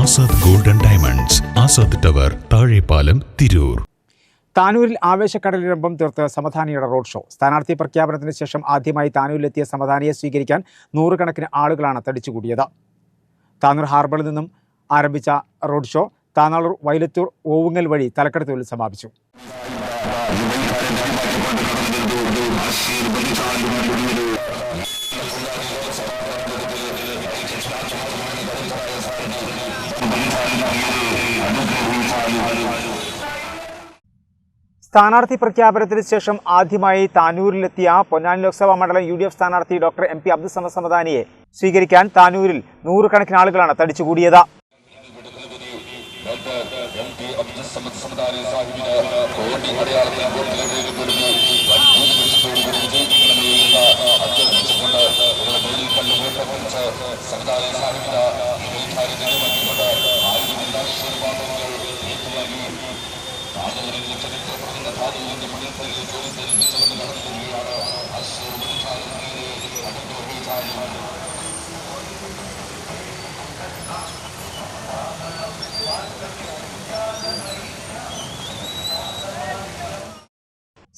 Azad golden diamonds Azad tower Thazhepalam Tirur. താനൂരിൽ ആവേശക്കടലിരമ്പം തീർത്ത് സമധാനിയുടെ road show. സ്ഥാനാർത്ഥി പ്രഖ്യാപനത്തിന് ശേഷം ആദ്യമായി താനൂരിലെത്തിയ സമധാനിയെ സ്വീകരിക്കാൻ നൂറുകണക്കിന് ആളുകളാണ് തടിച്ചുകൂടിയത്. താനൂർ ഹാർബറിൽ നിന്നും ആരംഭിച്ച റോഡ് ഷോ താനാളൂർ വൈലത്തൂർ ഓവുങ്ങൽ വഴി തലക്കെടുത്തുള്ളിൽ സമാപിച്ചു. സ്ഥാനാർത്ഥി പ്രഖ്യാപനത്തിന് ശേഷം ആദ്യമായി താനൂരിലെത്തിയ പൊന്നാനി ലോക്സഭാ മണ്ഡലം യു ഡി എഫ് സ്ഥാനാർത്ഥി doctor M P Abdul Samad സമദാനിയെ സ്വീകരിക്കാൻ താനൂരിൽ നൂറുകണക്കിന് ആളുകളാണ് തടിച്ചുകൂടിയത്. ഇത് ചരിത്ര പറയുന്ന താജ്മഹലിന്റെ പണിപ്പണികൾ ചോദിച്ചതിന് നടന്നു ആശ്രമിച്ചാലും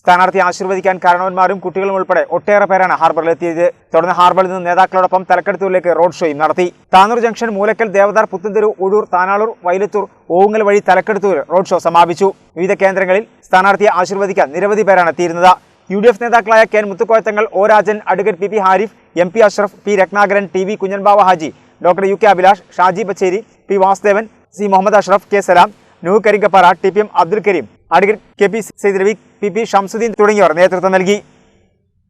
സ്ഥാനാർത്ഥി ആശീർവദിക്കാൻ കാരണവന്മാരും കുട്ടികളും ഉൾപ്പെടെ ഒട്ടേറെ പേരാണ് ഹാർബറിലെത്തിയത് തുടർന്ന് ഹാർബറിൽ നിന്ന് നേതാക്കളോടൊപ്പം തലക്കെടുത്തൂരിലേക്ക് റോഡ് ഷോയും നടത്തി. താനൂർ ജംഗ്ഷൻ മൂലക്കൽ ദേവദാർ പുത്തൻതെരു ഒഴൂർ താനാളൂർ വൈലത്തൂർ ഓങ്ങൽ വഴി തലക്കെടുത്തൂർ റോഡ് ഷോ സമാപിച്ചു. വിവിധ കേന്ദ്രങ്ങളിൽ സ്ഥാനാർത്ഥിയെ ആശീർവദിക്കാൻ നിരവധി പേരാണ് എത്തിയിരുന്നത്. യു ഡി എഫ് നേതാക്കളായ K N മുത്തുക്കോയത്തങ്ങൾ O Rajan advocate P P Harif M P Ashraf P Ratnakaran T V Kunjanbava Haji doctor U K Abhilash Shaji Bacheri P Vasudevan C Muhammad Ashraf K Salam നൂ Karinkappara T P M Abdul Kareem advocate K P Said Ravi P P Shamsuddin തുടങ്ങിയവർ നേതൃത്വം നൽകി.